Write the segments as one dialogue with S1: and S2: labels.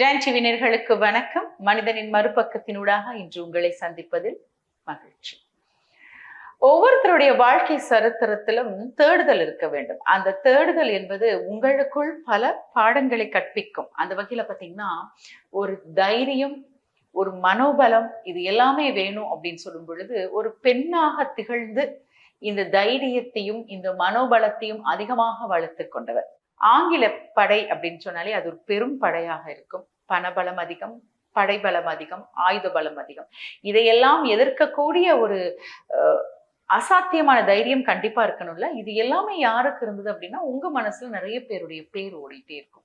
S1: Don டிவினர்களுக்கு வணக்கம். மனிதனின் மறுபக்கத்தினூடாக இன்று உங்களை சந்திப்பதில் மகிழ்ச்சி. ஒவ்வொருத்தருடைய வாழ்க்கை சரித்திரத்திலும் தேடுதல் இருக்க வேண்டும். அந்த தேடுதல் என்பது உங்களுக்குள் பல பாடங்களை கற்பிக்கும். அந்த வகையில பாத்தீங்கன்னா ஒரு தைரியம் ஒரு மனோபலம் இது எல்லாமே வேணும் அப்படின்னு சொல்லும் பொழுது ஒரு பெண்ணாக திகழ்ந்து இந்த தைரியத்தையும் இந்த மனோபலத்தையும் அதிகமாக வளர்த்து கொண்டவர். ஆங்கில படை அப்படின்னு சொன்னாலே அது ஒரு பெரும் படையாக இருக்கும். பணபலம் அதிகம் படைபலம் அதிகம் ஆயுத பலம் அதிகம். இதையெல்லாம் எதிர்க்கக்கூடிய ஒரு அஹ், அசாத்தியமான தைரியம் கண்டிப்பா இருக்கணும்ல. இது எல்லாமே யாருக்கு இருந்தது அப்படின்னா உங்க மனசுல நிறைய பேருடைய பேர் ஓடிட்டே இருக்கும்.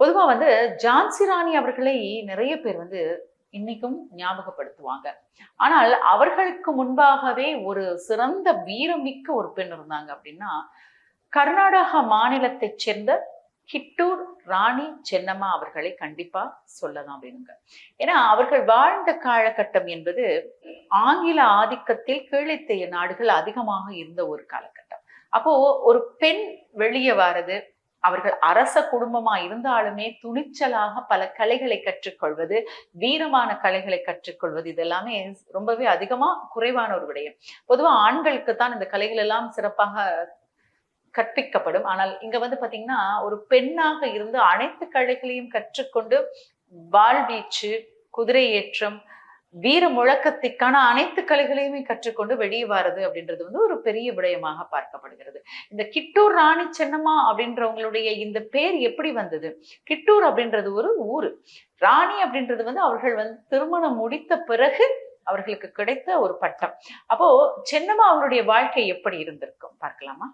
S1: பொதுவா வந்து ஜான்சி ராணி அவர்களை நிறைய பேர் வந்து இன்னைக்கும் ஞாபகப்படுத்துவாங்க. ஆனால் அவர்களுக்கு முன்பாகவே ஒரு சிறந்த வீரமிக்க ஒரு பெண் இருந்தாங்க அப்படின்னா கர்நாடகா மாநிலத்தைச் சேர்ந்த கிட்டூர் ராணி சென்னம்மா அவர்களை கண்டிப்பா சொல்லலாம் வேணுங்க. ஏன்னா அவர்கள் வாழ்ந்த காலகட்டம் என்பது ஆங்கில ஆதிக்கத்தில் கீழித்தைய நாடுகள் அதிகமாக இருந்த ஒரு காலகட்டம். அப்போ ஒரு பெண் வெளியே வாரது அவர்கள் அரச குடும்பமா இருந்தாலுமே துணிச்சலாக பல கலைகளை கற்றுக்கொள்வது வீரமான கலைகளை கற்றுக்கொள்வது இதெல்லாமே ரொம்பவே அதிகமா குறைவான ஒரு விடயம். பொதுவா ஆண்களுக்கு தான் இந்த கலைகள் எல்லாம் சிறப்பாக கற்பிக்கப்படும். ஆனால் இங்க வந்து பாத்தீங்கன்னா ஒரு பெண்ணாக இருந்து அனைத்து கலைகளையும் கற்றுக்கொண்டு வாழ்வீச்சு குதிரை ஏற்றம் வீர முழக்கத்திற்கான அனைத்து கலைகளையுமே கற்றுக்கொண்டு வெளியே வாரது அப்படின்றது வந்து ஒரு பெரிய விடயமாக பார்க்கப்படுகிறது. இந்த கிட்டூர் ராணி சென்னம்மா அப்படின்றவங்களுடைய இந்த பேர் எப்படி வந்தது? கிட்டூர் அப்படின்றது ஒரு ஊரு. ராணி அப்படின்றது வந்து அவர்கள் வந்து திருமணம் முடித்த பிறகு அவர்களுக்கு கிடைத்த ஒரு பட்டம். அப்போ சென்னம்மா அவருடைய வாழ்க்கை எப்படி இருந்திருக்கும்? பார்க்கலாமா?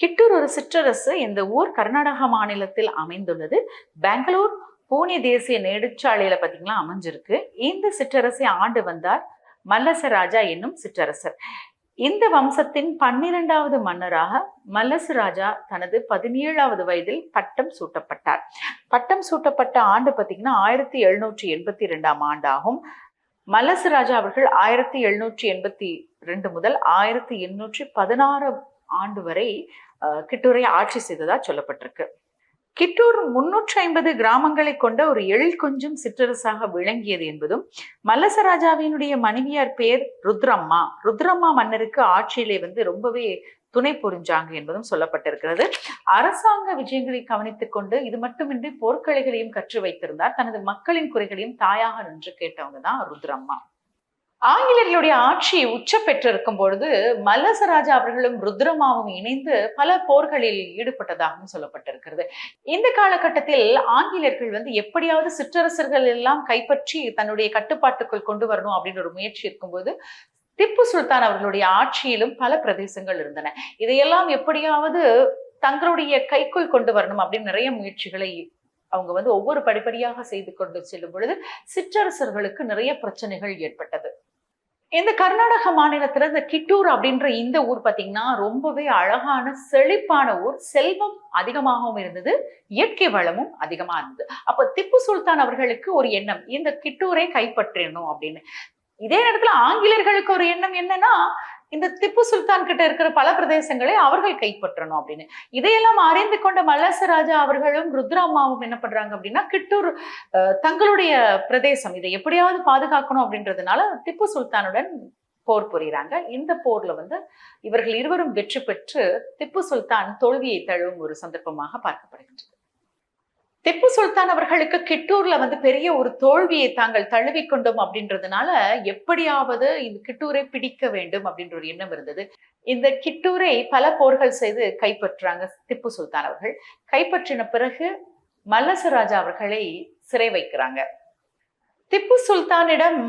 S1: கிட்டூர் ஒரு சிற்றரசு இந்த ஊர் கர்நாடகா மாநிலத்தில் அமைந்துள்ளது. பெங்களூர் பூனே தேசிய நெடுச்சாலையில பாத்தீங்களா அமைஞ்சிருக்கு. இந்த சிற்றரசை ஆண்டு வந்தார் மல்லசராஜா என்னும் சிற்றரசர். இந்த வம்சத்தின் பன்னிரெண்டாவது மன்னராக மல்லசு ராஜா தனது பதினேழாவது வயதில் பட்டம் சூட்டப்பட்டார். பட்டம் சூட்டப்பட்ட ஆண்டு பாத்தீங்கன்னா ஆயிரத்தி எழுநூற்றி எண்பத்தி ரெண்டாம் ஆண்டாகும். மல்லசு ராஜா அவர்கள் ஆயிரத்தி எழுநூற்றி எண்பத்தி ரெண்டு முதல் ஆயிரத்தி எண்ணூற்றி பதினாறு ஆண்டு வரை கிட்டூரை ஆட்சி செய்ததா சொல்லப்பட்டிருக்கு. கிட்டூர் முன்னூற்றி ஐம்பது கிராமங்களை கொண்ட ஒரு எழில் கொஞ்சம் சிற்றரசாக விளங்கியது என்பதும் மல்லசராஜாவினுடைய மனைவியார் பேர் ருத்ரம்மா. ருத்ரம்மா மன்னருக்கு ஆட்சியிலே வந்து ரொம்பவே துணை புரிஞ்சாங்க என்பதும் சொல்லப்பட்டிருக்கிறது. அரசாங்க விஜயங்களை கவனித்துக் கொண்டு இது மட்டுமின்றி போர்க்கலைகளையும் கற்று வைத்திருந்தார். தனது மக்களின் குறைகளையும் தாயாக நின்று கேட்டவங்க தான் ருத்ரம்மா. ஆங்கிலேயர்களுடைய ஆட்சி உச்ச பெற்றிருக்கும் பொழுது மல்லசராஜா அவர்களும் ருத்ரமாவும் இணைந்து பல போர்களில் ஈடுபட்டதாகவும் சொல்லப்பட்டிருக்கிறது. இந்த காலகட்டத்தில் ஆங்கிலேயர்கள் வந்து எப்படியாவது சிற்றரசர்கள் எல்லாம் கைப்பற்றி தன்னுடைய கட்டுப்பாட்டுக்குள் கொண்டு வரணும் அப்படின்னு ஒரு முயற்சி இருக்கும்போது திப்பு சுல்தான் அவர்களுடைய ஆட்சியிலும் பல பிரதேசங்கள் இருந்தன. இதையெல்லாம் எப்படியாவது தங்களுடைய கைக்குள் கொண்டு வரணும் அப்படின்னு நிறைய முயற்சிகளை அவங்க வந்து ஒவ்வொரு படிப்படியாக செய்து கொண்டு செல்லும் பொழுது சிற்றரசர்களுக்கு நிறைய பிரச்சனைகள் ஏற்பட்டது. இந்த கர்நாடக மாநிலத்துல இந்த கிட்டூர் அப்படின்ற இந்த ஊர் பாத்தீங்கன்னா ரொம்பவே அழகான செழிப்பான ஊர். செல்வம் அதிகமாகவும் இருந்தது இயற்கை வளமும் அதிகமா இருந்தது. அப்ப திப்பு சுல்தான் அவர்களுக்கு ஒரு எண்ணம் இந்த கிட்டூரை கைப்பற்றணும் அப்படின்னு. இதே நேரத்துல ஆங்கிலேயர்களுக்கு ஒரு எண்ணம் என்னன்னா இந்த திப்பு சுல்தான் கிட்ட இருக்கிற பல பிரதேசங்களை அவர்கள் கைப்பற்றணும் அப்படின்னு. இதையெல்லாம் அறிந்து கொண்ட மல்லசராஜா அவர்களும் ருத்ராமாவும் என்ன பண்றாங்க அப்படின்னா கிட்டூர் தங்களுடைய பிரதேசம் இதை எப்படியாவது பாதுகாக்கணும் அப்படின்றதுனால திப்பு சுல்தானுடன் போர் புரியுறாங்க. இந்த போர்ல வந்து இவர்கள் இருவரும் வெற்றி பெற்று திப்பு சுல்தான் தோல்வியை தழுவும் ஒரு சந்தர்ப்பமாக பார்க்கப்படுகின்றது. திப்பு சுல்தான் அவர்களுக்கு கிட்டூர்ல வந்து பெரிய ஒரு தோல்வியை தாங்கள் தழுவிக்கொண்டோம் அப்படின்றதுனால எப்படியாவது இந்த கிட்டூரை பிடிக்க வேண்டும் அப்படின்ற ஒரு எண்ணம் இருந்தது. இந்த கிட்டூரை பல போர்கள் செய்து கைப்பற்றாங்க திப்பு சுல்தான் அவர்கள். கைப்பற்றின பிறகு மல்லசராஜா அவர்களை சிறை வைக்கிறாங்க. திப்பு சுல்தானிடம்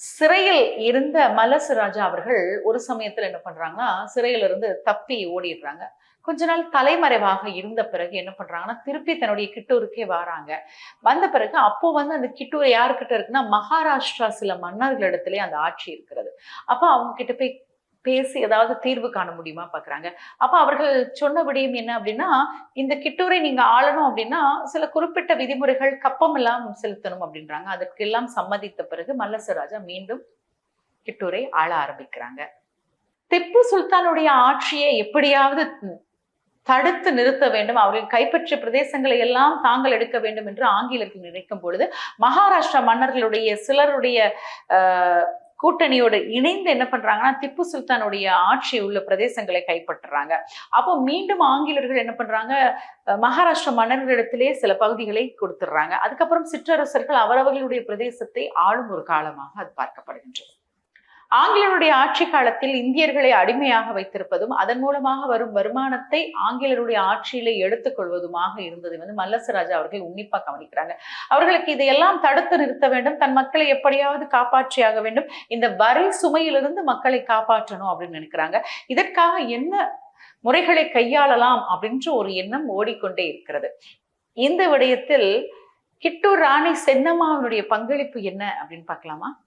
S1: சிறையில் இருந்த மலசு ராஜா அவர்கள் ஒரு சமயத்துல என்ன பண்றாங்கன்னா சிறையில இருந்து தப்பி ஓடிடுறாங்க. கொஞ்ச நாள் தலைமறைவாக இருந்த பிறகு என்ன பண்றாங்கன்னா திருப்பி தன்னுடைய கிட்டூருக்கே வராங்க. வந்த பிறகு அப்போ வந்து அந்த கிட்டூர் யாருக்கிட்ட இருக்குன்னா மகாராஷ்டிரா சில மன்னர்களிடத்திலே அந்த ஆட்சி இருக்கிறது. அப்போ அவங்க கிட்ட போய் பேசி ஏதாவது தீர்வு காண முடியுமா பாக்குறாங்க. அப்ப அவர்கள் சொன்ன விடயம் என்ன அப்படின்னா இந்த கிட்டூரை நீங்க ஆளணும் அப்படின்னா சில குறிப்பிட்ட விதிமுறைகள் கப்பம் எல்லாம் செலுத்தணும் அப்படின்றாங்க. அதற்கெல்லாம் சம்மதித்த பிறகு மல்லசராஜா மீண்டும் கிட்டூரை ஆள ஆரம்பிக்கிறாங்க. திப்பு சுல்தானுடைய ஆட்சியை எப்படியாவது தடுத்து நிறுத்த வேண்டும். அவர்கள் கைப்பற்றிய பிரதேசங்களை எல்லாம் தாங்கள் எடுக்க வேண்டும் என்று ஆங்கிலத்தில் நினைக்கும் பொழுது மகாராஷ்டிரா மன்னர்களுடைய சிலருடைய ஆஹ், கூட்டணியோடு இணைந்து என்ன பண்றாங்கன்னா திப்பு சுல்தானுடைய ஆட்சி உள்ள பிரதேசங்களை கைப்பற்றுறாங்க. அப்போ மீண்டும் ஆங்கிலர்கள் என்ன பண்றாங்க மகாராஷ்டிர மன்னர்களிடத்திலே சில பகுதிகளை கொடுத்துடுறாங்க. அதுக்கப்புறம் சிற்றரசர்கள் அவரவர்களுடைய பிரதேசத்தை ஆளும் ஒரு காலமாக அது பார்க்கப்படுகின்றது. ஆங்கிலருடைய ஆட்சி காலத்தில் இந்தியர்களை அடிமையாக வைத்திருப்பதும் அதன் மூலமாக வரும் வருமானத்தை ஆங்கிலருடைய ஆட்சியில எடுத்துக்கொள்வதுமாக இருந்தது. வந்து மல்லசராஜா அவர்கள் உன்னிப்பா கவனிக்கிறாங்க. அவர்களுக்கு இதையெல்லாம் தடுத்து நிறுத்த வேண்டும். தன் மக்களை எப்படியாவது காப்பாற்றியாக வேண்டும். இந்த வரி சுமையிலிருந்து மக்களை காப்பாற்றணும் அப்படின்னு நினைக்கிறாங்க. இதற்காக என்ன முறைகளை கையாளலாம் அப்படின்ற ஒரு எண்ணம் ஓடிக்கொண்டே இருக்கிறது. இந்த விடயத்தில் கிட்டூர் ராணி சென்னம்மாவினுடைய பங்களிப்பு என்ன அப்படின்னு பார்க்கலாமா?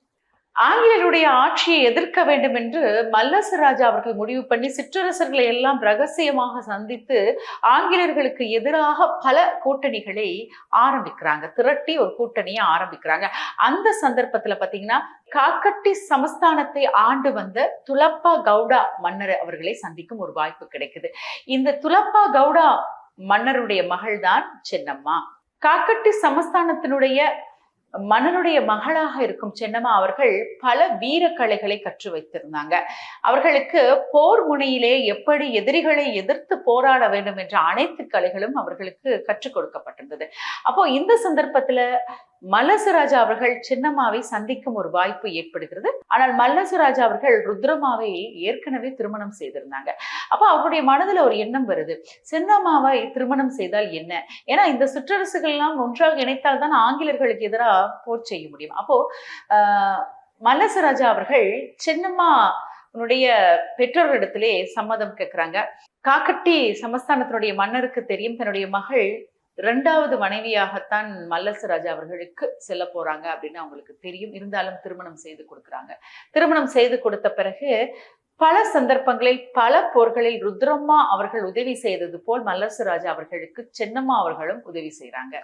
S1: ஆங்கிலருடைய ஆட்சியை எதிர்க்க வேண்டும் என்று மல்லச ராஜா அவர்கள் முடிவு பண்ணி சிற்றரசர்களை எல்லாம் ரகசியமாக சந்தித்து ஆங்கிலர்களுக்கு எதிராக பல கூட்டணிகளை ஆரம்பிக்கிறாங்க திரட்டி ஒரு கூட்டணியை ஆரம்பிக்கிறாங்க. அந்த சந்தர்ப்பத்துல பாத்தீங்கன்னா காக்கட்டி சமஸ்தானத்தை ஆண்டு வந்த துலப்பா கவுடா மன்னர் அவர்களை சந்திக்கும் ஒரு வாய்ப்பு கிடைக்குது. இந்த துலப்பா கவுடா மன்னருடைய மகள்தான் சின்னம்மா. காக்கட்டி சமஸ்தானத்தினுடைய மன்னனுடைய மகளாக இருக்கும் சென்னம்மா அவர்கள் பல வீர கலைகளை கற்று வைத்திருந்தாங்க. அவர்களுக்கு போர் முனையிலே எப்படி எதிரிகளை எதிர்த்து போராட வேண்டும் என்ற அனைத்து கலைகளும் அவர்களுக்கு கற்றுக் கொடுக்கப்பட்டிருந்தது. அப்போ இந்த சந்தர்ப்பத்துல மல்லசராஜா அவர்கள் சின்னம்மாவை சந்திக்கும் ஒரு வாய்ப்பு ஏற்படுகிறது. ஆனால் மல்லசராஜா அவர்கள் ருத்ரமாவை ஏற்கனவே திருமணம் செய்திருந்தாங்க. அப்போ அவருடைய மனதுல ஒரு எண்ணம் வருது. சின்னம்மாவை திருமணம் செய்தால் என்ன? ஏன்னா இந்த சுற்றரசுகள்லாம் எல்லாம் ஒன்றாக இணைத்தால் தான் ஆங்கிலர்களுக்கு எதிராக போர் செய்ய முடியும். அப்போ ஆஹ் மல்லசராஜா அவர்கள் சின்னம்மா உன்னுடைய பெற்றோர்களிடத்திலே சம்மதம் கேட்கிறாங்க. காக்கட்டி சமஸ்தானத்தினுடைய மன்னருக்கு தெரியும். தன்னுடைய மகள் இரண்டாவது மனைவியாகத்தான் மல்லசு ராஜா அவர்களுக்கு செல்ல போறாங்க அப்படின்னு அவங்களுக்கு தெரியும். இருந்தாலும் திருமணம் செய்து கொடுக்குறாங்க. திருமணம் செய்து கொடுத்த பிறகு பல சந்தர்ப்பங்களில் பல போர்களில் ருத்ரம்மா அவர்கள் உதவி செய்தது போல் மல்லசு ராஜா அவர்களுக்கு சென்னம்மா அவர்களும் உதவி செய்கிறாங்க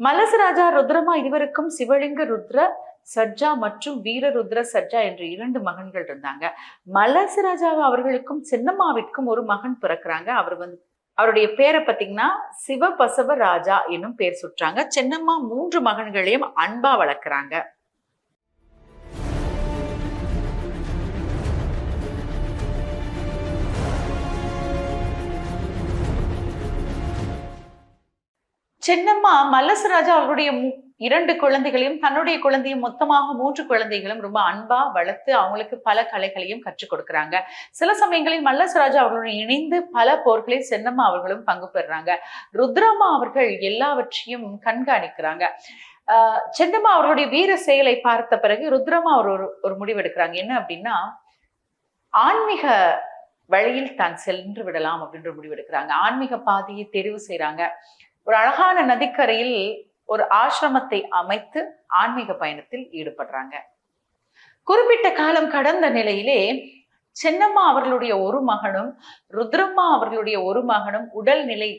S1: மல்லசு ராஜா ருத்ரம்மா இருவருக்கும் சிவலிங்க ருத்ர சர்ஜா மற்றும் வீரருத்ர சர்ஜா என்ற இரண்டு மகன்கள் இருந்தாங்க. மல்லசு ராஜா அவர்களுக்கும் சின்னம்மாவிற்கும் ஒரு மகன் பிறக்கிறாங்க. அவர் வந்து அவருடைய பேரை பார்த்தீங்கன்னா சிவபசவ ராஜா என்னும் பேர் சுற்றாங்க. சென்னம்மா மூன்று மகன்களையும் அன்பா வளர்க்குறாங்க. சென்னம்மா மல்லசராஜா அவருடைய மு- இரண்டு குழந்தைகளையும் தன்னுடைய குழந்தையும் மொத்தமாக மூன்று குழந்தைகளும் ரொம்ப அன்பா வளர்த்து அவங்களுக்கு பல கலைகளையும் கற்றுக் கொடுக்குறாங்க. சில சமயங்களில் மல்லசராஜா அவர்களுடன் இணைந்து பல போர்களில் சென்னம்மா அவர்களும் பங்கு பெறுறாங்க. ருத்ரம்மா அவர்கள் எல்லாவற்றையும் கண்காணிக்கிறாங்க. ஆஹ் சென்னம்மா அவருடைய வீர செயலை பார்த்த பிறகு ருத்ரம்மா அவர் ஒரு ஒரு முடிவு எடுக்கிறாங்க. என்ன அப்படின்னா ஆன்மீக வழியில் தான் சென்று விடலாம் அப்படின்ற முடிவு எடுக்கிறாங்க. ஆன்மீக பாதையை தெரிவு செய்யறாங்க ஒரு அழகான நதிக்கரையில் ஒரு ஆசிரமத்தை அமைத்து ஆன்மீக பயணத்தில் ஈடுபடுறாங்க. குறிப்பிட்ட காலம் கடந்த நிலையிலே சென்னம்மா அவர்களுடைய ஒரு மகனும் ருத்ரம்மா அவர்களுடைய ஒரு மகனும் உடல்நிலை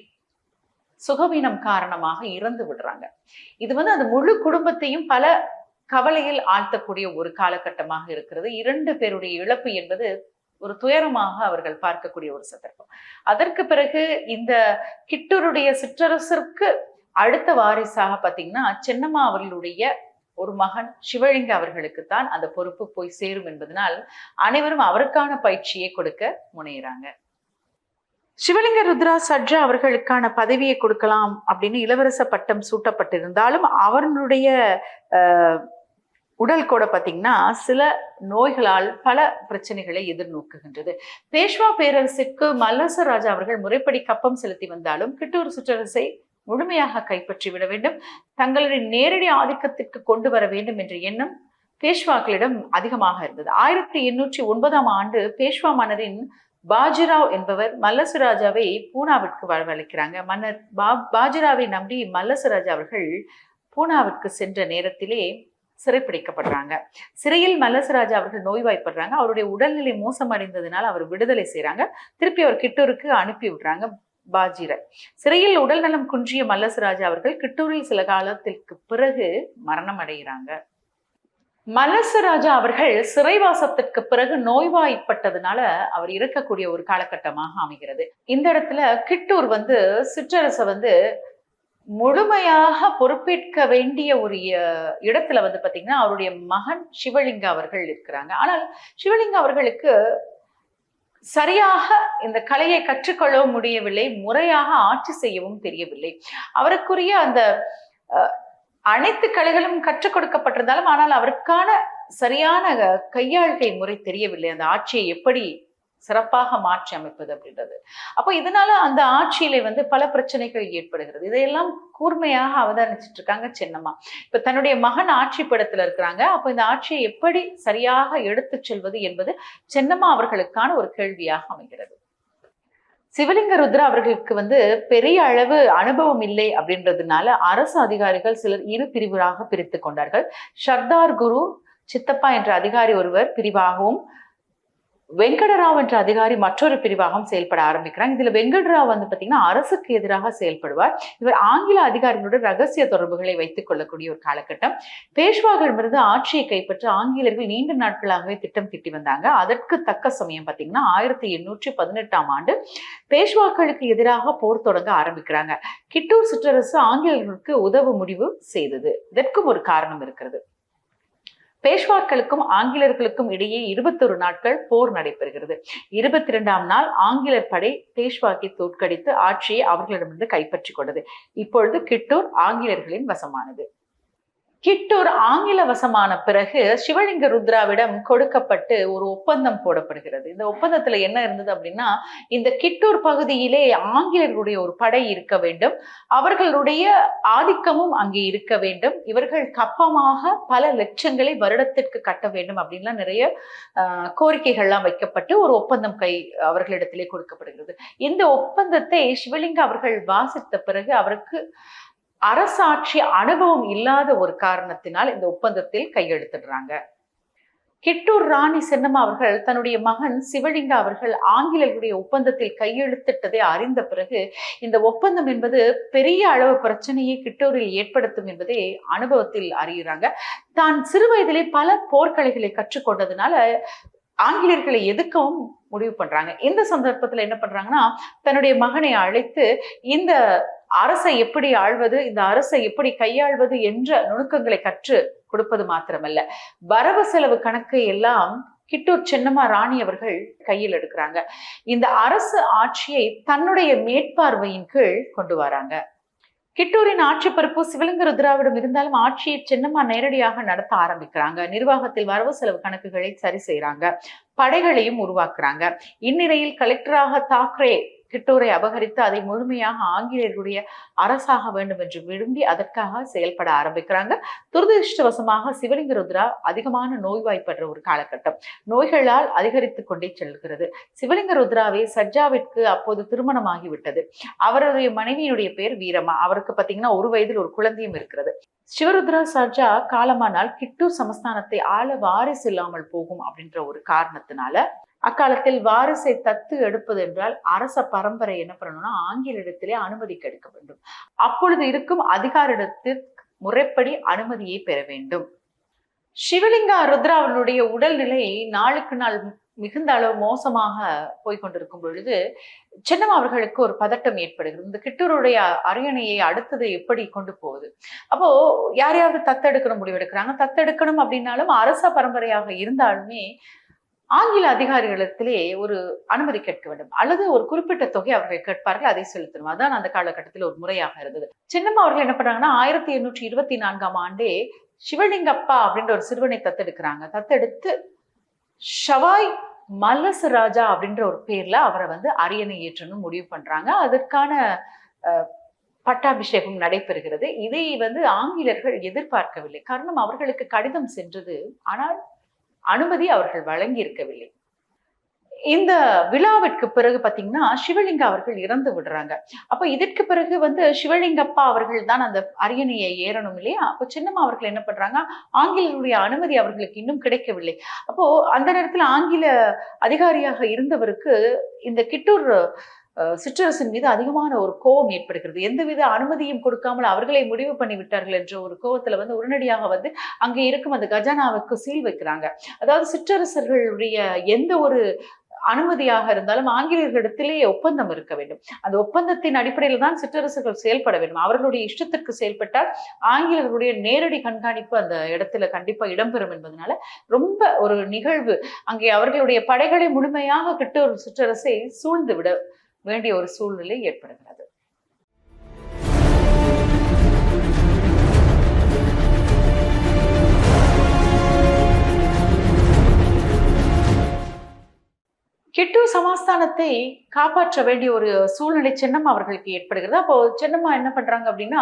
S1: சுகவீனம் காரணமாக இறந்து விடுறாங்க. இது வந்து அந்த முழு குடும்பத்தையும் பல கவலையில் ஆழ்த்தக்கூடிய ஒரு காலகட்டமாக இருக்கிறது. இரண்டு பேருடைய இழப்பு என்பது ஒரு துயரமாக அவர்கள் பார்க்கக்கூடிய ஒரு சந்தர்ப்பம். அதற்கு பிறகு இந்த கிட்டூருடைய சிற்றரசருக்கு அடுத்த வாரிசாக பார்த்தீங்கன்னா சென்னம்மா அவர்களுடைய ஒரு மகன் சிவலிங்க அவர்களுக்கு தான் அந்த பொறுப்பு போய் சேரும் என்பதனால் அனைவரும் அவருக்கான பயிற்சியை கொடுக்க முனைகிறாங்க சிவலிங்க ருத்ரா சட்ஜா அவர்களுக்கான பதவியை கொடுக்கலாம் அப்படின்னு இளவரச பட்டம் சூட்டப்பட்டிருந்தாலும் அவர்களுடைய உடல் கூட பார்த்தீங்கன்னா சில நோய்களால் பல பிரச்சனைகளை எதிர்நோக்குகின்றது. பேஷ்வா பேரரசுக்கு மல்லசராஜா அவர்கள் முறைப்படி கப்பம் செலுத்தி வந்தாலும் கிட்டூர் சுற்றரசை முழுமையாக கைப்பற்றி விட வேண்டும். தங்களுடைய நேரடி ஆதிக்கத்திற்கு கொண்டு வர வேண்டும் என்ற எண்ணம் பேஷ்வாக்களிடம் அதிகமாக இருந்தது. ஆயிரத்தி எண்ணூற்றி ஒன்பதாம் ஆண்டு பேஷ்வா மன்னரின் பாஜிராவ் என்பவர் மல்லசுராஜாவை பூனாவிற்கு வரவழைக்கிறாங்க. மன்னர் பா பாஜிராவை நம்பி மல்லசுராஜா அவர்கள் பூனாவிற்கு சென்ற நேரத்திலே சிறைப்பிடிக்கப்படுறாங்க. சிறையில் மல்லசராஜா அவர்கள் நோய்வாய்ப்படுறாங்க. அவருடைய உடல்நிலை மோசமடைந்ததுனால அவர் விடுதலை செய்கிறாங்க திருப்பி அவர் கிட்டூருக்கு அனுப்பி விடுறாங்க. பாஜிராய் சிறையில் உடல் நலம் குன்றிய மல்லசராஜா அவர்கள் கிட்டூரில் சில காலத்திற்கு பிறகு மரணம் அடைகிறாங்க மலசராஜா அவர்கள் சிறைவாசத்திற்கு பிறகு நோய்வாய்ப்பட்டதுனால அவர் இருக்கக்கூடிய ஒரு காலகட்டமாக அமைகிறது. இந்த இடத்துல கிட்டூர் வந்து சிற்றரசை வந்து முழுமையாக பொறுப்பேற்க வேண்டிய ஒரு இடத்துல வந்து பார்த்தீங்கன்னா அவருடைய மகன் சிவலிங்க அவர்கள் இருக்கிறாங்க. ஆனால் சிவலிங்க அவர்களுக்கு சரியாக இந்த கலையை கற்றுக்கொள்ளவும் முடியவில்லை முறையாக ஆட்சி செய்யவும் தெரியவில்லை. அவருக்குரிய அந்த அனைத்து கலைகளும் கற்றுக் கொடுக்கப்பட்டிருந்தாலும் ஆனால் அவருக்கான சரியான அஹ், கையாள்கை முறை தெரியவில்லை. அந்த ஆட்சியை எப்படி சிறப்பாக மாற்றி அமைப்பது அப்படின்றது. அப்போ இதனால அந்த ஆட்சியில வந்து பல பிரச்சனைகள் ஏற்படுகிறது. இதையெல்லாம் கூர்மையாக அவதானிச்சிட்டு இருக்காங்க சின்னம்மா. இப்ப தன்னுடைய மகன் ஆட்சி படத்துல இருக்கிறாங்க. அப்போ இந்த ஆட்சியை எப்படி சரியாக எடுத்துச் செல்வது என்பது சென்னம்மா அவர்களுக்கான ஒரு கேள்வியாக அமைகிறது. சிவலிங்க ருத்ரா அவர்களுக்கு வந்து பெரிய அளவு அனுபவம் இல்லை அப்படின்றதுனால அரசு அதிகாரிகள் சிலர் இரு பிரிவுகளாக பிரித்து கொண்டார்கள். சர்தார் குரு சித்தப்பா என்ற அதிகாரி ஒருவர் பிரிவாகவும் வெங்கடராவ் என்ற அதிகாரி மற்றொரு பிரிவாகவும் செயல்பட ஆரம்பிக்கிறாங்க இதுல வெங்கடராவ் வந்து பாத்தீங்கன்னா அரசுக்கு எதிராக செயல்படுவார். இவர் ஆங்கில அதிகாரிகளுடன் ரகசிய தொடர்புகளை வைத்துக் கொள்ளக்கூடிய ஒரு காலகட்டம். பேஷ்வாகளிடமிருந்து ஆட்சியை கைப்பற்ற ஆங்கிலேயர்கள் நீண்ட நாட்களாகவே திட்டம் திட்டி வந்தாங்க. அதற்கு தக்க சமயம் பாத்தீங்கன்னா ஆயிரத்தி எண்ணூற்றி பதினெட்டாம் ஆண்டு பேஷ்வாக்களுக்கு எதிராக போர் தொடங்க ஆரம்பிக்கிறாங்க. கிட்டூர் சிற்றரசு ஆங்கிலேயர்களுக்கு உதவ முடிவு செய்தது. இதற்கும் ஒரு காரணம் இருக்கிறது. பேஷ்வாக்களுக்கும் ஆங்கிலேயர்களுக்கும் இடையே இருபத்தொரு நாட்கள் போர் நடைபெறுகிறது. இருபத்தி இரண்டாம் நாள் ஆங்கிலர் படை பேஷ்வாக்கை தோற்கடித்து ஆட்சியை அவர்களிடமிருந்து கைப்பற்றிக் கொண்டது. இப்பொழுது கிட்டூர் ஆங்கிலேயர்களின் வசமானது. கிட்டூர் ஆங்கில வசமான பிறகு சிவலிங்க ருத்ராவிடம் கொடுக்கப்பட்டு ஒரு ஒப்பந்தம் போடப்படுகிறது. இந்த ஒப்பந்தத்துல என்ன இருந்தது அப்படின்னா இந்த கிட்டூர் பகுதியிலே ஆங்கிலேயர்களுடைய ஒரு படை இருக்க வேண்டும். அவர்களுடைய ஆதிக்கமும் அங்கே இருக்க வேண்டும். இவர்கள் கப்பமாக பல லட்சங்களை வருடத்திற்கு கட்ட வேண்டும் அப்படின்லாம் நிறைய ஆஹ், கோரிக்கைகள்லாம் வைக்கப்பட்டு ஒரு ஒப்பந்தம் கை அவர்களிடத்திலே கொடுக்கப்படுகிறது. இந்த ஒப்பந்தத்தை சிவலிங்க அவர்கள் வாசித்த பிறகு அவருக்கு அரசாட்சி அனுபவம் இல்லாத ஒரு காரணத்தினால் இந்த ஒப்பந்தத்தில் கையெழுத்திடுறாங்க. கிட்டூர் ராணி சென்னம்மா அவர்கள் தன்னுடைய மகன் சிவலிங்கா அவர்கள் ஆங்கிலேயருடைய ஒப்பந்தத்தில் கையெழுத்திட்டதை அறிந்த பிறகு இந்த ஒப்பந்தம் என்பது பெரிய அளவு பிரச்சனையை கிட்டூரில் ஏற்படுத்தும் என்பதை அனுபவத்தில் அறிகிறாங்க. தான் சிறு வயதிலே பல போர்க்கலைகளை கற்றுக்கொண்டதுனால ஆங்கிலேயர்களை எதுக்கவும் முடிவு பண்றாங்க. இந்த சந்தர்ப்பத்துல என்ன பண்றாங்கன்னா தன்னுடைய மகனை அழைத்து இந்த அரசை எப்படி ஆள்வது இந்த அரசை எப்படி கையாள்வது என்ற நுணுக்கங்களை கற்று கொடுப்பது மாத்திரமல்ல. வரவு செலவு கணக்கு எல்லாம் கிட்டூர் சென்னம்மா ராணி அவர்கள் கையில் எடுக்கிறாங்க. இந்த அரசு ஆட்சியை தன்னுடைய மேற்பார்வையின் கீழ் கொண்டு வராங்க. கிட்டூரின் ஆட்சி பொறுப்பு சிவலிங்க ருத்ராவிடம் இருந்தாலும் ஆட்சியை சின்னம்மா நேரடியாக நடத்த ஆரம்பிக்கிறாங்க. நிர்வாகத்தில் வரவு செலவு கணக்குகளை சரி செய்யறாங்க படைகளையும் உருவாக்குறாங்க. இந்நிலையில் கலெக்டராக தாக்கரே கிட்டூரை அபகரித்து அதை முழுமையாக ஆங்கிலேயர்களுடைய அரசாக வேண்டும் என்று விரும்பி அதற்காக செயல்பட ஆரம்பிக்கிறாங்க. துரதிருஷ்டவசமாக சிவலிங்க ருத்ரா அதிகமான நோய்வாய்ப்படுற ஒரு காலகட்டம். நோய்களால் அதிகரித்து கொண்டே செல்கிறது. சிவலிங்க ருத்ராவை சஜ்ஜாவிற்கு அப்போது திருமணமாகிவிட்டது. அவருடைய மனைவியினுடைய பேர் வீரம்மா. அவருக்கு பாத்தீங்கன்னா ஒரு வயதில் ஒரு குழந்தையும் இருக்கிறது. சிவருத்ரா சர்ஜா காலமானால் கிட்டூர் சமஸ்தானத்தை ஆள வாரிசு இல்லாமல் போகும் அப்படின்ற ஒரு காரணத்தினால அக்காலத்தில் வாரிசை தத்து எடுப்பது என்றால் அரச பரம்பரை என்ன பண்ணணும்னா ஆங்கிலிடத்திலே அனுமதிக்கு எடுக்க வேண்டும். அப்பொழுது இருக்கும் அதிகாரிடத்தில் முறைப்படி அனுமதியை பெற வேண்டும். சிவலிங்கா ருத்ராவனுடைய உடல்நிலை நாளுக்கு நாள் மிகுந்த அளவு மோசமாக போய்கொண்டிருக்கும் பொழுது சின்னம்மா அவர்களுக்கு ஒரு பதட்டம் ஏற்படுகிறது. இந்த கிட்டூருடைய அரியணையை அடுத்தது எப்படி கொண்டு போகுது அப்போ யாரையாவது தத்தெடுக்கணும் முடிவெடுக்கிறாங்க. தத்தெடுக்கணும் அப்படின்னாலும் அரச பரம்பரையாக இருந்தாலுமே ஆங்கில அதிகாரிகளிடத்திலே ஒரு அனுமதி கேட்க வேண்டும். அல்லது ஒரு குறிப்பிட்ட தொகை அவர்கள் கேட்பார்கள் அதை செலுத்தணும். அதான் அந்த காலகட்டத்தில் ஒரு முறையாக இருந்தது. சின்னம்மா அவர்கள் என்ன பண்றாங்கன்னா ஆயிரத்தி எண்ணூற்றி இருபத்தி நான்காம் ஆண்டே சிவலிங்கப்பா அப்படின்ற ஒரு சிறுவனை தத்தெடுக்கிறாங்க. தத்தெடுத்து ஷவாய் மல்லச ராஜா அப்படின்ற ஒரு பேர்ல அவரை வந்து அரியணை ஏற்றணும் முடிவு பண்றாங்க. அதற்கான அஹ், பட்டாபிஷேகம் நடைபெறுகிறது. இதை வந்து ஆங்கிலேயர்கள் எதிர்பார்க்கவில்லை. காரணம் அவர்களுக்கு கடிதம் சென்றது. ஆனால் அனுமதி அவர்கள் வழங்கி இருக்கவில்லை இந்த விழாவிற்கு பிறகு பாத்தீங்கன்னா சிவலிங்க அவர்கள் இறந்து விடுறாங்க. அப்ப இதற்கு பிறகு வந்து சிவலிங்கப்பா அவர்கள் தான் அந்த அரியணையை ஏறணும் இல்லையா? அப்போ சின்னம்மா அவர்கள் என்ன பண்றாங்க? ஆங்கிலருடைய அனுமதி அவர்களுக்கு இன்னும் கிடைக்கவில்லை. அப்போ அந்த நேரத்துல ஆங்கில அதிகாரியாக இருந்தவருக்கு இந்த கிட்டூர் சிற்றரசின் மீது அதிகமான ஒரு கோபம் ஏற்படுகிறது. எந்தவித அனுமதியும் கொடுக்காமல் அவர்களை முடிவு பண்ணி விட்டார்கள் என்ற ஒரு கோபத்துல வந்து உடனடியாக வந்து அங்கே இருக்கும் அந்த கஜானாவுக்கு சீல் வைக்கிறாங்க. அதாவது சிற்றரசர்களுடைய எந்த ஒரு அனுமதியாக இருந்தாலும் ஆங்கிலேயர்களிடத்திலே ஒப்பந்தம் இருக்க வேண்டும். அந்த ஒப்பந்தத்தின் அடிப்படையில் தான் சிற்றரசுகள் செயல்பட வேண்டும். அவர்களுடைய இஷ்டத்திற்கு செயல்பட்டால் ஆங்கிலேயர்களுடைய நேரடி கண்காணிப்பு அந்த இடத்துல கண்டிப்பா இடம்பெறும் என்பதனால ரொம்ப ஒரு நிகழ்வு. அங்கே அவர்களுடைய படைகளை முழுமையாக கிட்ட ஒரு சிற்றரசை சூழ்ந்து விட வேண்டிய ஒரு சூழ்நிலை ஏற்படுகிறது. கிட்டு சமாஸ்தானத்தை காப்பாற்ற வேண்டிய ஒரு சூழ்நிலை சின்னம்மா அவர்களுக்கு ஏற்படுகிறது. அப்போ சின்னம்மா என்ன பண்றாங்க அப்படின்னா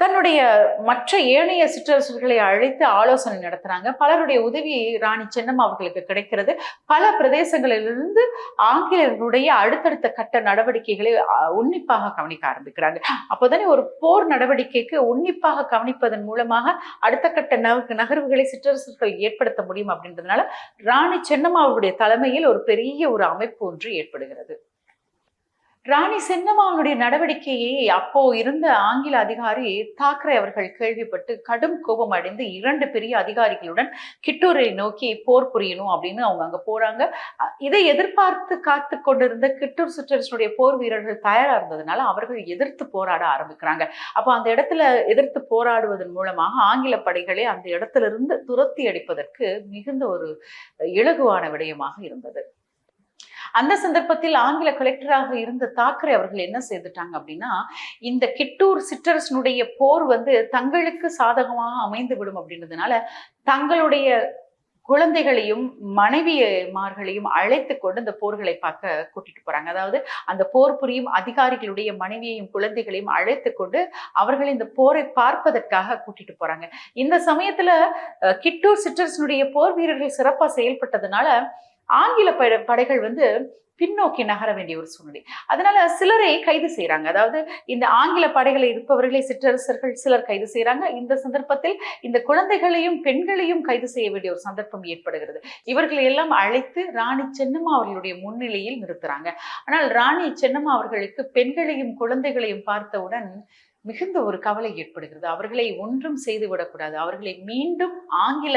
S1: தன்னுடைய மற்ற ஏனைய சிற்றரசர்களை அழைத்து ஆலோசனை நடத்துறாங்க. பலருடைய உதவி ராணி சென்னம்மா அவர்களுக்கு கிடைக்கிறது. பல பிரதேசங்களிலிருந்து ஆங்கிலேயர்களுடைய அடுத்தடுத்த கட்ட நடவடிக்கைகளை உன்னிப்பாக கவனிக்க ஆரம்பிக்கிறாங்க. அப்போதானே ஒரு போர் நடவடிக்கைக்கு உன்னிப்பாக கவனிப்பதன் மூலமாக அடுத்த கட்ட நக- நகர்வுகளை சிற்றரசர்கள் ஏற்படுத்த முடியும் அப்படின்றதுனால ராணி சென்னம்மா அவருடைய தலைமையில் ஒரு பெரிய ஒரு அமைப்பு ஒன்று ஏற்படுகிறது. ராணி சென்னம்மாவனுடைய நடவடிக்கையை அப்போ இருந்த ஆங்கில அதிகாரி தாக்கரே அவர்கள் கேள்விப்பட்டு கடும் கோபம் அடைந்து இரண்டு பெரிய அதிகாரிகளுடன் கிட்டூரை நோக்கி போர் புரியணும் அப்படின்னு அவங்க அங்க போறாங்க. இதை எதிர்பார்த்து காத்து கொண்டிருந்த கிட்டூர் சுற்றரசனுடைய போர் வீரர்கள் தயாரா இருந்ததுனால அவர்கள் எதிர்த்து போராட ஆரம்பிக்கிறாங்க. அப்போ அந்த இடத்துல எதிர்த்து போராடுவதன் மூலமாக ஆங்கில படைகளை அந்த இடத்துல இருந்து துரத்தி அடிப்பதற்கு மிகுந்த ஒரு இலகுவான விடயமாக இருந்தது. அந்த சந்தர்ப்பத்தில் ஆங்கில கலெக்டராக இருந்த தாக்கரே அவர்கள் என்ன செய்துட்டாங்க அப்படின்னா இந்த கிட்டூர் சிற்றரசனுடைய போர் வந்து தங்களுக்கு சாதகமாக அமைந்து விடும் அப்படின்றதுனால தங்களுடைய குழந்தைகளையும் மனைவிமார்களையும் அழைத்து கொண்டு இந்த போர்களை பார்க்க கூட்டிட்டு போறாங்க. அதாவது அந்த போர் புரியும் அதிகாரிகளுடைய மனைவியையும் குழந்தைகளையும் அழைத்து கொண்டு அவர்கள் இந்த போரை பார்ப்பதற்காக கூட்டிட்டு போறாங்க. இந்த சமயத்துல அஹ், கிட்டூர் சிற்றரசனுடைய போர் வீரர்கள் சிறப்பாக செயல்பட்டதுனால ஆங்கில படை- படைகள் வந்து பின்னோக்கி நகர வேண்டிய ஒரு சூழ்நிலை. அதனால சிலரை கைது செய்யறாங்க அதாவது இந்த ஆங்கில படைகளை இருப்பவர்களை சிற்றரசர்கள் சிலர் கைது செய்யறாங்க இந்த சந்தர்ப்பத்தில் இந்த குழந்தைகளையும் பெண்களையும் கைது செய்ய வேண்டிய ஒரு சந்தர்ப்பம் ஏற்படுகிறது. இவர்களை எல்லாம் அழைத்து ராணி சென்னம்மா அவர்களுடைய முன்னிலையில் நிறுத்துறாங்க. ஆனால் ராணி சென்னம்மா அவர்களுக்கு பெண்களையும் குழந்தைகளையும் பார்த்தவுடன் மிகுந்த ஒரு கவலை ஏற்படுகிறது. அவர்களை ஒன்றும் செய்து விடக்கூடாது. அவர்களை மீண்டும் ஆங்கில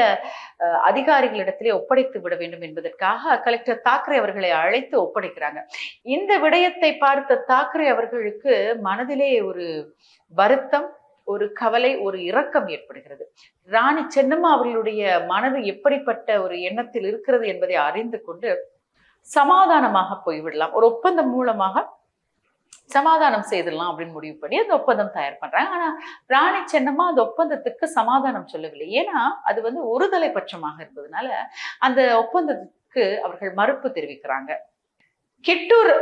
S1: அஹ், அதிகாரிகளிடத்திலே ஒப்படைத்து விட வேண்டும் என்பதற்காக கலெக்டர் தாக்கரே அவர்களை அழைத்து ஒப்படைக்கிறாங்க. இந்த விடயத்தை பார்த்த தாக்கரே அவர்களுக்கு மனதிலே ஒரு வருத்தம் ஒரு கவலை ஒரு இரக்கம் ஏற்படுகிறது. ராணி சென்னம்மா அவர்களுடைய மனது எப்படிப்பட்ட ஒரு எண்ணத்தில் இருக்கிறது என்பதை அறிந்து கொண்டு சமாதானமாக போய்விடலாம். ஒரு ஒப்பந்தம் மூலமாக சமாதானம் செய்திடலாம் அப்படின்னு முடிவு பண்ணி அந்த ஒப்பந்தம் தயார் பண்றாங்க. ஆனா ராணி சென்னம்மா அந்த ஒப்பந்தத்துக்கு சமாதானம் சொல்லவில்லை. ஏன்னா அது வந்து ஒருதலை பட்சமாக இருந்ததுனால அந்த ஒப்பந்தத்துக்கு அவர்கள் மறுப்பு தெரிவிக்கிறாங்க. கிட்டூர்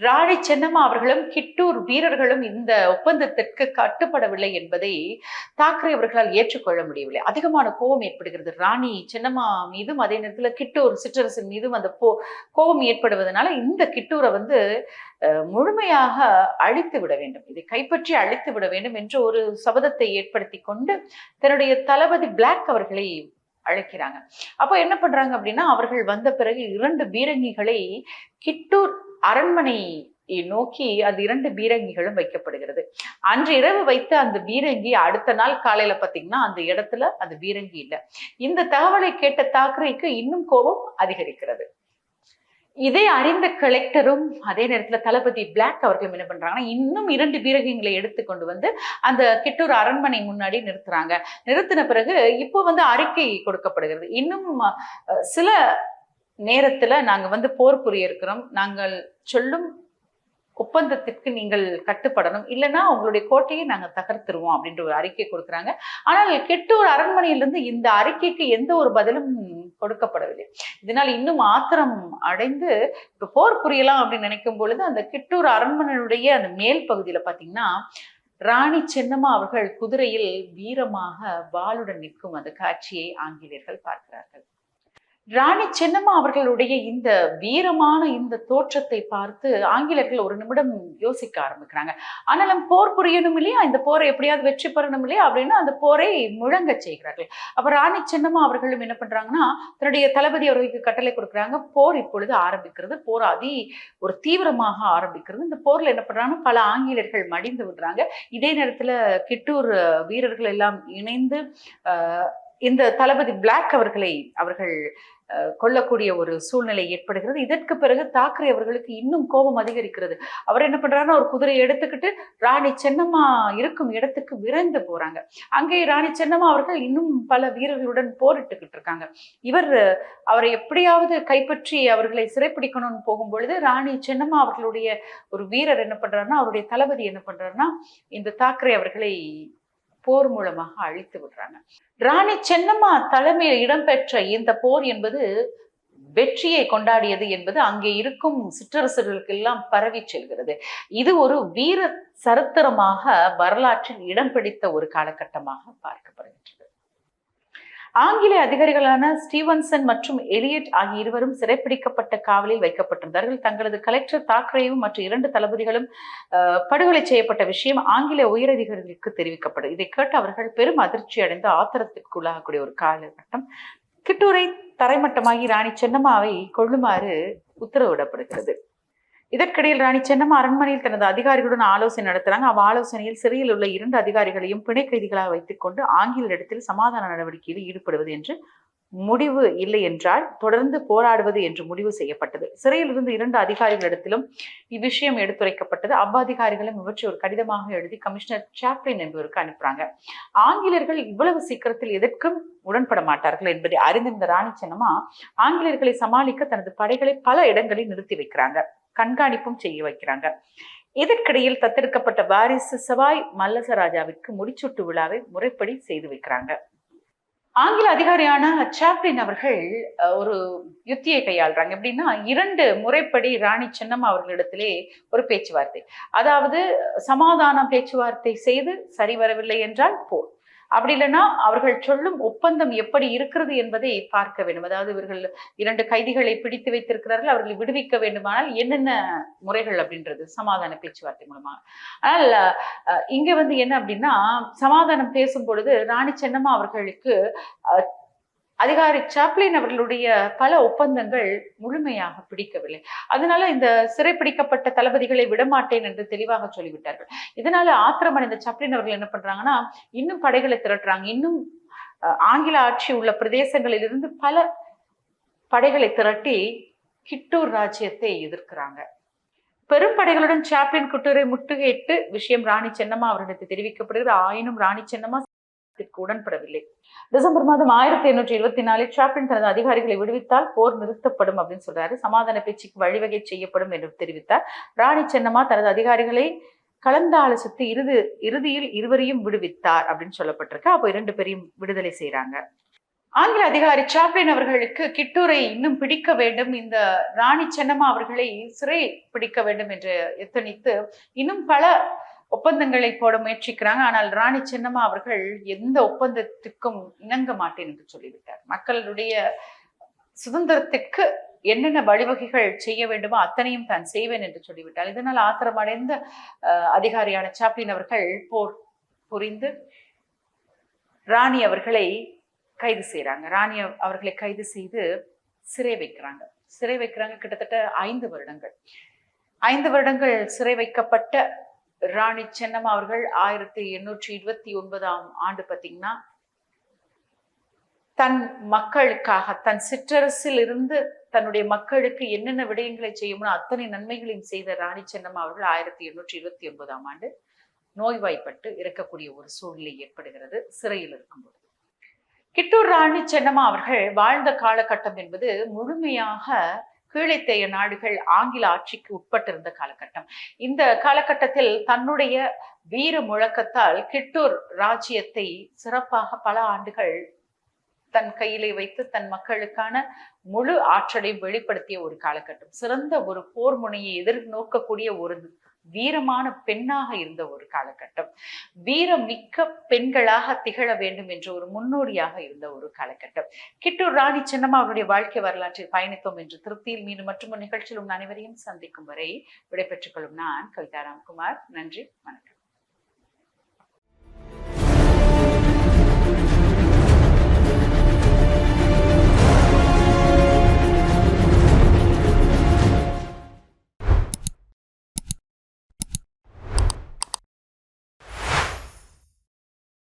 S1: ராணி சென்னம்மா அவர்களும் கிட்டூர் வீரர்களும் இந்த ஒப்பந்தத்திற்கு கட்டுப்படவில்லை என்பதை தாக்கரே அவர்களால் ஏற்றுக்கொள்ள முடியவில்லை. அதிகமான கோபம் ஏற்படுகிறது. ராணி சென்னம்மா மீதும் அதே நேரத்தில் கிட்டூர் சிற்றரசின் மீதும் அந்த போ கோபம் ஏற்படுவதனால இந்த கிட்டூரை வந்து முழுமையாக அழித்து விட வேண்டும். இதை கைப்பற்றி அழித்து விட வேண்டும் என்ற ஒரு சபதத்தை ஏற்படுத்தி கொண்டு தன்னுடைய தளபதி பிளாக் அவர்களை அழைக்கிறாங்க. அப்போ என்ன பண்றாங்க அப்படின்னா அவர்கள் வந்த பிறகு இரண்டு பீரங்கிகளை கிட்டூர் அரண்மனை நோக்கி அந்த இரண்டு பீரங்கிகளும் வைக்கப்படுகிறது. அன்று இரவு வைத்த அந்த பீரங்கி அடுத்த நாள் காலையில பாத்தீங்கன்னா அந்த இடத்துல அந்த பீரங்கி இல்லை. இந்த தகவலை கேட்ட தாக்கரேக்கு இன்னும் கோபம் அதிகரிக்கிறது. இதை அறிந்த கலெக்டரும் அதே நேரத்துல தளபதி பிளாக் அவர்களும் என்ன பண்றாங்கன்னா இன்னும் இரண்டு பீரங்கிகளை எடுத்து கொண்டு வந்து அந்த கிட்டூர் அரண்மனை முன்னாடி நிறுத்துறாங்க. நிறுத்தின பிறகு இப்போ வந்து அறிக்கை கொடுக்கப்படுகிறது. இன்னும் சில நேரத்துல நாங்க வந்து போர் புரிய இருக்கிறோம் நாங்கள் சொல்லும் ஒப்பந்தத்திற்கு நீங்கள் கட்டுப்படணும். இல்லைன்னா உங்களுடைய கோட்டையை நாங்க தகர்த்துருவோம் அப்படின்ற ஒரு அறிக்கை கொடுக்குறாங்க. ஆனால் கெட்டூர் அரண்மனையிலிருந்து இந்த அறிக்கைக்கு எந்த ஒரு பதிலும் கொடுக்கப்படவில்லை. இதனால் இன்னும் ஆத்திரம் அடைந்து இப்போ போர் புரியலாம் அப்படின்னு நினைக்கும் பொழுது அந்த கிட்டூர் அரண்மனையுடைய அந்த மேல் பகுதியில பாத்தீங்கன்னா ராணி சென்னம்மா அவர்கள் குதிரையில் வீரமாக வாளுடன் நிற்கும் அந்த காட்சியை ஆங்கிலேயர்கள் பார்க்கிறார்கள். ராணி சென்னம்மா அவர்களுடைய இந்த வீரமான இந்த தோற்றத்தை பார்த்து ஆங்கிலேயர்கள் ஒரு நிமிடம் யோசிக்க ஆரம்பிக்கிறாங்க. ஆனாலும் போர் புரியணும் இல்லையா? இந்த போரை எப்படியாவது வெற்றி பெறணும் இல்லையா? அப்படின்னு அந்த போரை முழங்க செய்கிறார்கள். அப்ப ராணி சென்னம்மா அவர்களும் என்ன பண்றாங்கன்னா தன்னுடைய தளபதி அவர்களுக்கு கட்டளை கொடுக்குறாங்க. போர் இப்பொழுது ஆரம்பிக்கிறது. போர் அதி ஒரு தீவிரமாக ஆரம்பிக்கிறது. இந்த போர்ல என்ன பண்றாங்கன்னா பல ஆங்கிலேயர்கள் மடிந்து விடுறாங்க. இதே நேரத்துல கிட்டூர் வீரர்கள் எல்லாம் இணைந்து ஆஹ் இந்த தளபதி பிளாக் அவர்களை அவர்கள் கொள்ளக்கூடிய ஒரு சூழ்நிலை ஏற்படுகிறது. இதற்கு பிறகு தாக்கரே அவர்களுக்கு இன்னும் கோபம் அதிகரிக்கிறது. அவர் என்ன பண்றாருன்னா ஒரு குதிரையை எடுத்துக்கிட்டு ராணி சென்னம்மா இருக்கும் இடத்துக்கு விரைந்து போறாங்க. அங்கே ராணி சென்னம்மா அவர்கள் இன்னும் பல வீரர்களுடன் போரிட்டுக்கிட்டு இருக்காங்க. இவர் அவரை எப்படியாவது கைப்பற்றி அவர்களை சிறைப்பிடிக்கணும்னு போகும் பொழுது ராணி சென்னம்மா அவர்களுடைய ஒரு வீரர் என்ன பண்றாருன்னா அவருடைய தளபதி என்ன பண்றாருன்னா இந்த தாக்கரே அவர்களை போர் மூலமாக அழித்து விடுறாங்க. ராணி சென்னம்மா தலைமையில் இடம்பெற்ற இந்த போர் என்பது வெற்றியை கொண்டாடியது என்பது அங்கே இருக்கும் சிற்றரசர்களுக்கெல்லாம் பரவி செல்கிறது. இது ஒரு வீர சரித்திரமாக வரலாற்றில் இடம் பிடித்த ஒரு காலகட்டமாக பார்க்கப்படுகின்றது. ஆங்கில அதிகாரிகளான ஸ்டீவன்சன் மற்றும் எலியட் ஆகிய இருவரும் சிறைப்பிடிக்கப்பட்ட காவலில் வைக்கப்பட்டிருந்தார்கள். தங்களது கலெக்டர் தாக்கரேவும் மற்ற இரண்டு தளபதிகளும் படுகொலை செய்யப்பட்ட விஷயம் ஆங்கில உயரதிகாரிகளுக்கு தெரிவிக்கப்படும். இதை கேட்டு அவர்கள் பெரும் அதிர்ச்சி அடைந்து ஆத்திரத்திற்குள்ளாகக்கூடிய ஒரு காலகட்டம். கிட்டூரை தரைமட்டமாகி ராணி சென்னம்மாவை கொள்ளுமாறு உத்தரவிடப்படுகிறது. இதற்கிடையில் ராணி சென்னம்மா அரண்மனையில் தனது அதிகாரிகளுடன் ஆலோசனை நடத்துறாங்க அவ் ஆலோசனையில் சிறையில் உள்ள இரண்டு அதிகாரிகளையும் பிணை கைதிகளாக வைத்துக்கொண்டு ஆங்கிலரிடத்தில் சமாதான நடவடிக்கையில் ஈடுபடுவது என்று முடிவு இல்லை என்றால் தொடர்ந்து போராடுவது என்று முடிவு செய்யப்பட்டது. சிறையில் இருந்து இரண்டு அதிகாரிகளிடத்திலும் இவ்விஷயம் எடுத்துரைக்கப்பட்டது. அவ்வதிகாரிகளும் இவற்றை ஒரு கடிதமாக எழுதி கமிஷனர் சாப்ளின் என்பவருக்கு அனுப்புறாங்க. ஆங்கிலேயர்கள் இவ்வளவு சீக்கிரத்தில் எதற்கும் உடன்பட மாட்டார்கள் என்பதை அறிந்திருந்த ராணி சென்னம்மா ஆங்கிலேயர்களை சமாளிக்க தனது படைகளை பல இடங்களில் நிறுத்தி வைக்கிறாங்க. கண்காணிப்பும் செய்ய வைக்கிறாங்க. இதற்கிடையில் தத்தெடுக்கப்பட்ட வாரிசு சவாய் மல்லசராஜாவிற்கு முடிச்சூட்டு விழாவை முறைப்படி செய்து வைக்கிறாங்க. ஆங்கில அதிகாரியான சாப்ளின் அவர்கள் ஒரு யுத்தியை கையாளுறாங்க. எப்படின்னா இரண்டு முறைப்படி ராணி சென்னம்மா அவர்களிடத்திலே ஒரு பேச்சுவார்த்தை. அதாவது சமாதான பேச்சுவார்த்தை செய்து சரி வரவில்லை என்றால் போர். அப்படி இல்லைன்னா அவர்கள் சொல்லும் ஒப்பந்தம் எப்படி இருக்கிறது என்பதை பார்க்க வேண்டும். அதாவது இவர்கள் இரண்டு கைதிகளை பிடித்து வைத்திருக்கிறார்கள் அவர்களை விடுவிக்க வேண்டுமானால் என்னென்ன முறைகள் அப்படின்றது சமாதான பேச்சுவார்த்தை மூலமாக. ஆனால் இங்க வந்து என்ன அப்படின்னா சமாதானம் பேசும் பொழுது ராணி சென்னம்மா அவர்களுக்கு அதிகாரி சாப்ளின் அவர்களுடைய பல ஒப்பந்தங்கள் முழுமையாக பிடிக்கவில்லை. அதனால இந்த சிறைப்பிடிக்கப்பட்ட தளபதிகளை விடமாட்டேன் என்று தெளிவாக சொல்லிவிட்டார்கள். இதனால ஆத்திரமடைந்த சாப்ளின் அவர்கள் என்ன பண்றாங்கன்னா இன்னும் படைகளை திரட்டுறாங்க. இன்னும் ஆங்கில ஆட்சி உள்ள பிரதேசங்களிலிருந்து பல படைகளை திரட்டி கிட்டூர் ராஜ்யத்தை எதிர்க்கிறாங்க. பெரும் படைகளுடன் சாப்ளின் குட்டூரை முட்டுகையிட்டு விஷயம் ராணி சென்னம்மா அவரிடத்தில் தெரிவிக்கப்படுகிறது. ஆயினும் ராணி சென்னம்மா இதற்கு உடன்படவில்லை. டிசம்பர் மாதம் ஆயிரத்தி எண்ணூற்றி இருபத்தி நாலில் சாப்ளின் தனது அதிகாரிகளை விடுவித்தால் போர் நிறுத்தப்படும் அப்படின்னு சொல்றாரு. சமாதான பேச்சுக்கு வழிவகை செய்யப்படும் என்று தெரிவித்தார். ராணி சென்னம்மா தனது அதிகாரிகளை கலந்து ஆலோசித்து இறுதி இறுதியில் இருவரையும் விடுவித்தார் அப்படின்னு சொல்லப்பட்டிருக்கு. அப்போ இரண்டு பேரையும் விடுதலை செய்யறாங்க ஆங்கில அதிகாரி சாப்ளின் அவர்களுக்கு கிட்டூரை இன்னும் பிடிக்க வேண்டும். இந்த ராணி சென்னம்மா அவர்களை சிறை பிடிக்க வேண்டும் என்று எத்தனித்து இன்னும் பல ஒப்பந்தங்களை போட முயற்சிக்கிறாங்க. ஆனால் ராணி சின்னம்மா அவர்கள் எந்த ஒப்பந்தத்துக்கும் இணங்க மாட்டேன் என்று சொல்லிவிட்டார். மக்களுடைய சுதந்திரத்துக்கு என்னென்ன வழிவகைகள் செய்ய வேண்டுமோ அத்தனையும் தான் செய்வேன் என்று சொல்லிவிட்டார். இதனால் ஆத்திரமடைந்த அதிகாரியான சாப்ளின் அவர்கள் போர் புரிந்து ராணி அவர்களை கைது செய்கிறாங்க ராணி அவர்களை கைது செய்து சிறை வைக்கிறாங்க. சிறை வைக்கிறாங்க கிட்டத்தட்ட ஐந்து வருடங்கள். ஐந்து வருடங்கள் சிறை வைக்கப்பட்ட ராணி சென்னம்மா அவர்கள் ஆயிரத்தி எண்ணூற்றி இருபத்தி ஒன்பதாம் ஆண்டு பார்த்தீங்கன்னா தன் மக்களுக்காக தன் சிற்றரசில் இருந்து தன்னுடைய மக்களுக்கு என்னென்ன விடயங்களை செய்யுமோ அத்தனை நன்மைகளையும் செய்த ராணி சென்னம்மா அவர்கள் ஆயிரத்தி எண்ணூற்றி இருபத்தி ஒன்பதாம் ஆண்டு நோய்வாய்ப்பட்டு இறக்கக்கூடிய ஒரு சூழ்நிலை ஏற்படுகிறது சிறையில் இருக்கும்போது. கிட்டூர் ராணி சென்னம்மா அவர்கள் வாழ்ந்த காலகட்டம் என்பது முழுமையாக கீழைத்தேய நாடுகள் ஆங்கில ஆட்சிக்கு உட்பட்டிருந்த காலகட்டம். இந்த காலகட்டத்தில் தன்னுடைய வீர முழக்கத்தால் கிட்டூர் ராஜ்யத்தை சிறப்பாக பல ஆண்டுகள் தன் கையிலே வைத்து தன் மக்களுக்கான முழு ஆற்றலை வெளிப்படுத்திய ஒரு காலகட்டம். சிறந்த ஒரு போர் முனையை எதிர்நோக்கக்கூடிய ஒரு வீரமான பெண்ணாக இருந்த ஒரு காலகட்டம். வீரமிக்க பெண்களாக திகழ வேண்டும் என்ற ஒரு முன்னோடியாக இருந்த ஒரு காலகட்டம். கிட்டூர் ராணி சின்னம்மா அவருடைய வாழ்க்கை வரலாற்றில் பயணித்தோம் என்று திருப்தியில் மீண்டும் மற்றும் ஒரு நிகழ்ச்சியில் உங்கள் அனைவரையும் சந்திக்கும் வரை விடைபெற்றுக் கொள்ளும் நான் கவிதா ராம்குமார். நன்றி வணக்கம்.